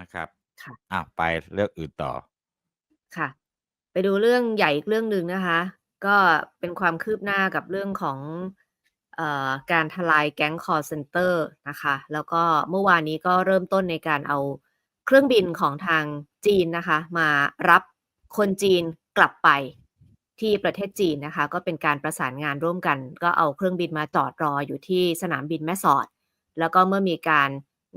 นะครับค่ะอ้าวไปเรื่องอื่นต่อ ค่ะ ไปดูเรื่องใหญ่อีกเรื่องหนึ่งนะคะ ก็เป็นความคืบหน้ากับเรื่องของเอ่อการทลายแก๊งคอลเซนเตอร์นะคะ แล้วก็เมื่อวานนี้ก็เริ่มต้นในการเอาเครื่องบินของทางจีนนะคะ มารับคนจีนกลับไปที่ประเทศจีนนะคะ ก็เป็นการประสานงานร่วมกัน ก็เอาเครื่องบินมาจอดรออยู่ที่สนามบินแม่สอด แล้วก็เมื่อมีการ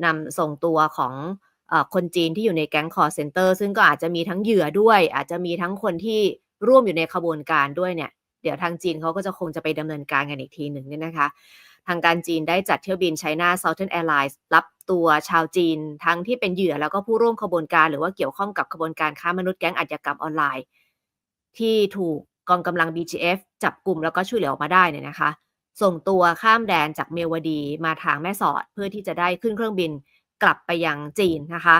นำส่งตัวของเอ่อ คนจีนที่อยู่ในแก๊งคอลเซนเตอร์ซึ่งก็อาจจะมีทั้งเหยื่อด้วย อาจจะมีทั้งคนที่ร่วมอยู่ในขบวนการด้วยเนี่ย เดี๋ยวทางจีนเขาก็จะคงจะไปดำเนินการกันอีกทีหนึ่งเนี่ยนะคะ ทางการจีนได้จัดเที่ยวบิน China Southern Airlines รับตัวชาวจีน ทั้งที่เป็นเหยื่อแล้วก็ผู้ร่วมขบวนการหรือว่าเกี่ยวข้องกับขบวนการค้ามนุษย์แก๊งอาชญากรรมออนไลน์ ที่ถูกกองกำลัง BGF จับกลุ่มแล้วก็ช่วยเหลือออกมาได้เนี่ยนะคะ ส่งตัวข้ามแดนจากเมียวดีมาทางแม่สอดเพื่อที่จะได้ขึ้นเครื่องบิน กลับไปยังจีนนะคะ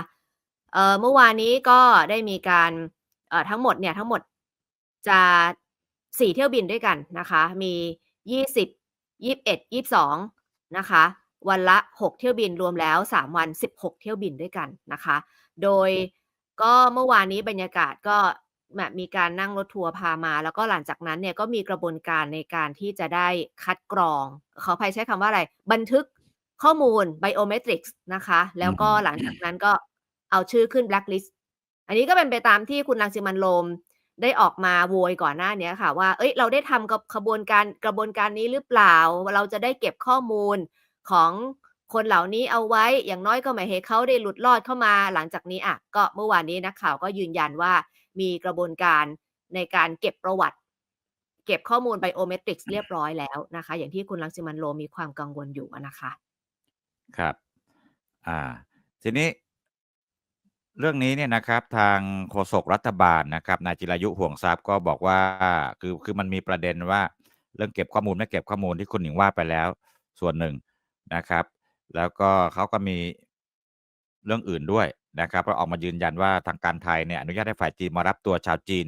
เอ่อเมื่อวานนี้ก็ได้มีการเอ่อทั้งหมดเนี่ยทั้งหมดจะ 4 เที่ยวบินด้วยกันนะคะ มี 20 21 22 นะคะ วันละ 6 เที่ยวบินรวมแล้ว 3 วัน 16 เที่ยวบินด้วยกันนะคะ โดยก็เมื่อวานนี้บรรยากาศก็แบบมีการนั่งรถทัวร์พามา แล้วก็หลังจากนั้นเนี่ยก็มีกระบวนการในการที่จะได้คัดกรอง ขออภัยใช้คำว่าอะไร บันทึก ข้อมูล Biometrics นะคะ แล้วก็หลังจากนั้นก็เอาชื่อขึ้น blacklist อันนี้ก็เป็นไปตามที่คุณรังสิมันต์โรมได้ออกมาโวยก่อนหน้าเนี้ยค่ะ ว่าเฮ้ย เราได้ทำกับขบวนการกระบวนการนี้หรือเปล่า เราจะได้เก็บข้อมูลของคนเหล่านี้เอาไว้ อย่างน้อยก็ไม่ให้เขาได้หลุดรอดเข้ามา หลังจากนี้อะก็เมื่อวานนี้นักข่าวก็ยืนยันว่ามีกระบวนการในการเก็บประวัติ เก็บข้อมูล Biometrics เรียบร้อยแล้วนะคะ อย่างที่คุณรังสิมันต์โรมมีความกังวลอยู่อะนะคะ ครับ อ่า ทีนี้ เรื่องนี้เนี่ยนะครับ ทางโฆษกรัฐบาลนะครับนายจิรายุห่วงทรัพย์ก็บอกว่า คือคือมันมีประเด็นว่า เรื่องเก็บข้อมูลไม่เก็บข้อมูลที่คุณหญิงว่าไปแล้ว ส่วนหนึ่งนะครับ แล้วก็เขาก็มีเรื่องอื่นด้วยนะครับก็ออกมายืนยันว่าทางการไทยเนี่ยอนุญาตให้ฝ่ายจีนมารับตัวชาวจีน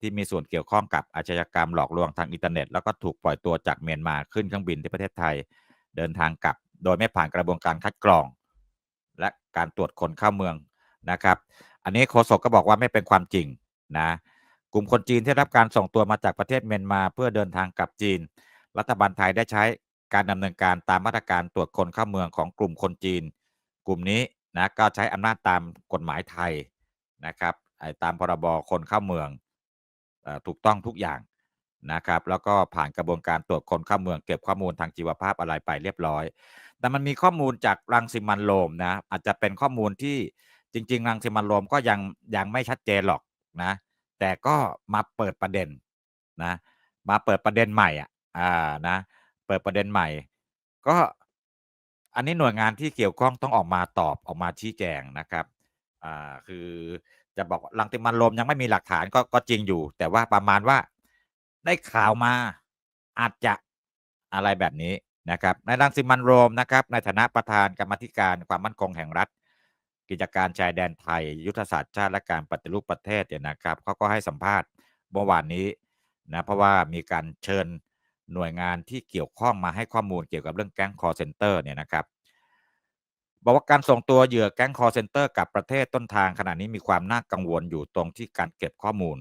ที่มีส่วนเกี่ยวข้องกับอาชญากรรมหลอกลวงทางอินเทอร์เน็ต แล้วก็ถูกปล่อยตัวจากเมียนมาขึ้นเครื่องบินที่ประเทศไทย เดินทางกลับ โดยไม่ผ่านกระบวนการคัดกรอง และการตรวจคนเข้าเมืองนะครับ อันนี้โฆษกก็บอกว่าไม่เป็นความจริงนะกลุ่มคนจีนที่รับการส่งตัวมาจากประเทศเมียนมา เพื่อเดินทางกลับจีน รัฐบาลไทยได้ใช้การดำเนินการตามมาตรการตรวจคนเข้าเมืองของกลุ่มคนจีน กลุ่มนี้นะก็ใช้อำนาจตามกฎหมายไทยนะครับตามพรบคนเข้าเมืองถูกต้องทุกอย่างนะครับ แล้วก็ผ่านกระบวนการตรวจคนเข้าเมืองเก็บข้อมูลทางชีวภาพอะไรไปเรียบร้อย แต่มันมีข้อมูลจากรังสิมันโรมนะอาจจะเป็นข้อมูลที่จริง ๆ รังสิมันโรมก็ยังยังไม่ชัดเจนหรอกนะ แต่ก็มาเปิดประเด็นนะมาเปิดประเด็นใหม่อะอ่านะเปิดประเด็นใหม่ ก็อันนี้หน่วยงานที่เกี่ยวข้องต้องออกมาตอบออกมาชี้แจงนะครับอ่าคือจะบอกรังสิมันโรมยังไม่มีหลักฐานก็ก็จริงอยู่ แต่ว่าประมาณว่าได้ข่าวมาอาจจะอะไรแบบนี้ นะครับนายรังสิมันโรมนะครับในฐานะประธานกรรมธิการความมั่นคงแห่งรัฐ กิจการชายแดนไทย ยุทธศาสตร์ชาติและการปฏิรูปประเทศเนี่ยนะครับเขาก็ให้สัมภาษณ์เมื่อวานนี้นะเพราะว่ามีการเชิญหน่วยงานที่เกี่ยวข้องมาให้ข้อมูลเกี่ยวกับเรื่องแก๊งคอเซนเตอร์เนี่ยนะครับบอกว่าการส่งตัวเหยื่อแก๊งคอเซนเตอร์กับประเทศต้นทางขณะนี้มีความน่ากังวลอยู่ตรงที่การเก็บข้อมูล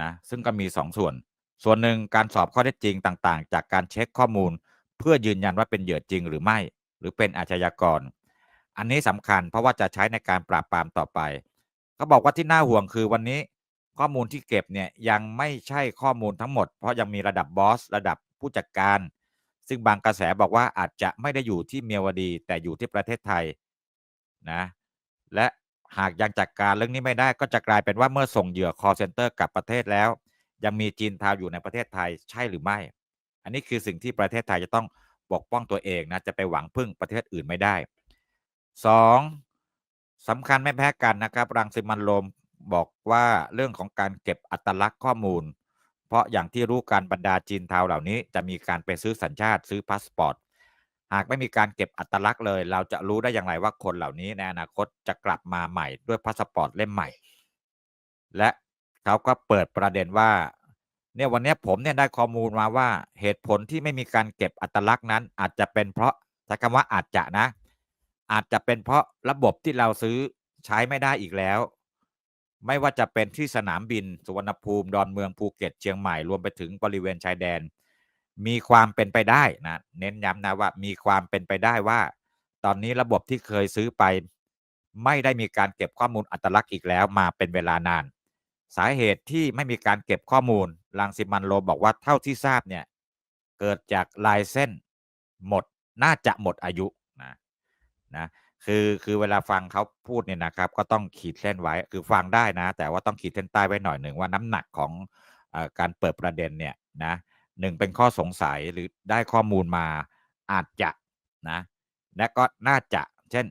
นะซึ่งก็มี2ส่วน ส่วนหนึ่งการสอบข้อเท็จจริงต่าง ๆ จากการเช็กข้อมูล เพื่อยืนยันว่าเป็นเหยื่อจริงหรือไม่ หรือเป็นอาชญากร อันนี้สำคัญเพราะว่าจะใช้ในการปราบปรามต่อไปเขาบอกว่าที่น่าห่วงคือวันนี้ข้อมูลที่เก็บเนี่ยยังไม่ใช่ข้อมูลทั้งหมด เพราะยังมีระดับบอส ระดับผู้จัดการ ซึ่งบางกระแสบอกว่าอาจจะไม่ได้อยู่ที่เมียวดี แต่อยู่ที่ประเทศไทยนะและหากยังจัดการเรื่องนี้ไม่ได้ก็จะกลายเป็นว่าเมื่อส่งเหยื่อคอเซนเตอร์กลับประเทศแล้ว ยังมีจีนทาวอยู่ในประเทศไทยใช่หรือไม่ อันนี้คือสิ่งที่ประเทศไทยจะต้องปกป้องตัวเองนะจะไปหวังพึ่งประเทศอื่นไม่ได้ 2สำคัญไม่แพ้กันนะครับ รังสิมันโรมบอกว่าเรื่องของการเก็บอัตลักษณ์ข้อมูล เพราะอย่างที่รู้การบรรดาจีนเทาเหล่านี้จะมีการไปซื้อสัญชาติซื้อพาสปอร์ตหากไม่มีการเก็บอัตลักษณ์เลย เราจะรู้ได้อย่างไรว่าคนเหล่านี้ในอนาคตจะกลับมาใหม่ด้วยพาสปอร์ตเล่มใหม่ และเขาก็เปิดประเด็นว่า เนี่ยวันนี้ผมเนี่ยได้ข้อมูลมาว่าเหตุผลที่ไม่มีการเก็บอัตลักษณ์นั้น อาจจะเป็นเพราะใช้คำว่าอาจจะนะ อาจจะเป็นเพราะระบบที่เราซื้อใช้ไม่ได้อีกแล้ว ไม่ว่าจะเป็นที่สนามบินสุวรรณภูมิดอนเมืองภูเก็ตเชียงใหม่รวมไปถึงบริเวณชายแดน มีความเป็นไปได้นะ เน้นย้ำนะว่ามีความเป็นไปได้ว่า ตอนนี้ระบบที่เคยซื้อไป ไม่ได้มีการเก็บข้อมูลอัตลักษณ์อีกแล้วมาเป็นเวลานาน สาเหตุที่ไม่มีการเก็บข้อมูลรังสิมันโรมบอกว่าเท่าที่ทราบเนี่ย เกิดจากลายเส้นหมดน่าจะหมดอายุนะนะคือคือเวลาฟังเขาพูดเนี่ยนะครับ ก็ต้องขีดเส้นไว้คือฟังได้นะ แต่ว่าต้องขีดเส้นใต้ไว้หน่อยหนึ่งว่าน้ำหนักของอการเปิดประเด็นเนี่ยนะ1เป็นข้อสงสัยหรือได้ข้อมูลมาอาจจะนะและก็น่าจะ เช่น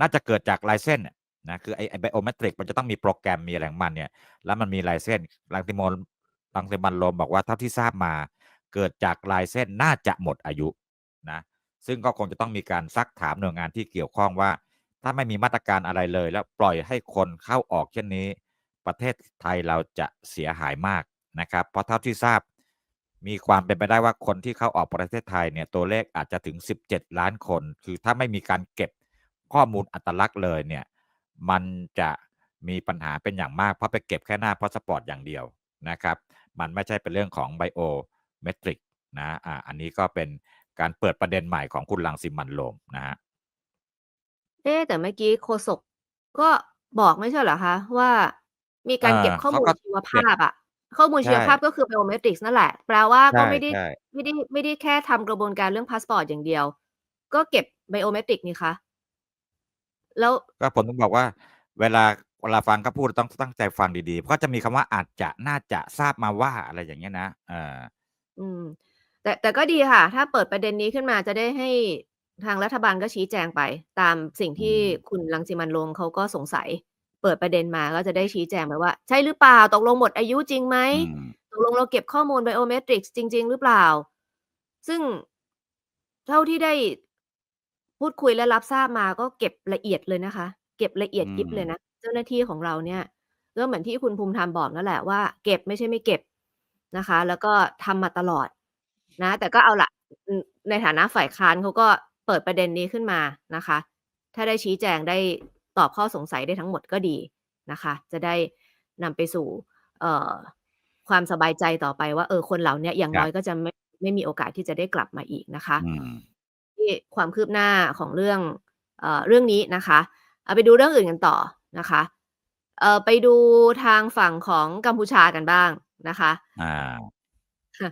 น่าจะเกิดจากลายเส้น นะคือไอ้ไอ้ biometric มันจะต้องมีโปรแกรมมีอะไรของมันเนี่ยแล้วมันมีลายเส้นรังสิมนรังสิมันต์โรมบอกว่าเท่าที่ทราบมาเกิดจากลายเส้นน่าจะหมดอายุนะซึ่งก็คงจะต้องมีการซักถามหน่วยงานที่เกี่ยวข้องว่า ถ้าไม่มีมาตรการอะไรเลย แล้วปล่อยให้คนเข้าออกเช่นนี้ ประเทศไทยเราจะเสียหายมากนะครับ เพราะเท่าที่ทราบมีความเป็นไปได้ว่าคนที่เข้าออกประเทศไทยเนี่ยตัวเลขอาจจะถึง 17 ล้านคน คือถ้าไม่มีการเก็บข้อมูลอัตลักษณ์เลยเนี่ย มันจะมีปัญหาเป็นอย่างมาก เพราะไปเก็บแค่หน้าพาสปอร์ตอย่างเดียวนะครับ มันไม่ใช่เป็นเรื่องของ biometric นะอ่าอันนี้ก็เป็นการเปิดประเด็นใหม่ของคุณรังสิมันต์โรมนะครับเอ๊ะแต่เมื่อกี้โฆษกก็บอกไม่ใช่เหรอคะ ว่ามีการเก็บเออข้อเขามูลก็ชีวเก็บภาพอะข้อมูลใชชีว่ภาพก็คือ biometrics นั่นแหละ แปลว่าใชก็ไม่ได้่ๆไม่ได้ไม่ได้ไม่ได้แค่ทำกระบวนการเรื่องพาสปอร์ตอย่างเดียว ก็เก็บ biometric นี่คะ แล้วก็ผมถึงบอกว่า เวลาเวลาฟังเขาพูดต้องตั้งใจฟังดีๆ เพราะจะมีคำว่าอาจจะน่าจะทราบมาว่าอะไรอย่างเงี้ยนะเอออืม แต่แต่ก็ดีค่ะ ถ้าเปิดประเด็นนี้ขึ้นมาจะได้ให้ทางรัฐบาลก็ชี้แจงไป ตามสิ่งอืที่มคุณรังสิมันต์โรมเขาก็สงสัย เปิดประเด็นมาก็จะได้ชี้แจงไปว่า ใช่หรือเปล่าตกลงหมดอายุจริงไหมอืมตกลงเราเก็บข้อมูล biometrics จริง ๆ หรือเปล่า ซึ่งเท่าที่ได้ พูดคุยและรับทราบมาก็เก็บละเอียดเลยนะคะ เก็บละเอียดอืยิบเลยมนะ เจ้าหน้าที่ของเราเนี่ยก็เหมือนที่คุณภูมิธรรมบอกนั่นแหละว่าเก็บไม่ใช่ไม่เก็บนะคะ แล้วก็ทำมาตลอดนะ แต่ก็เอาล่ะอืมในฐานะฝ่ายค้านเขาก็เปิดประเด็นนี้ขึ้นมานะคะ ถ้าได้ชี้แจงได้ตอบข้อสงสัยได้ทั้งหมดก็ดีนะคะ จะได้นำไปสู่เอ่อความสบายใจต่อไปว่าเออคนเหล่าเนี้ยอย่างครนั้อยบก็จะไม่ไม่มีโอกาสที่จะได้กลับมาอีกนะคะอืมที่ ความคืบหน้าของเรื่องเอ่อเรื่องนี้นะคะเอาไปดูเรื่องอื่นกันต่อนะคะเอ่อไปดูทางฝั่งของกัมพูชากันบ้างนะคะอาค่ะ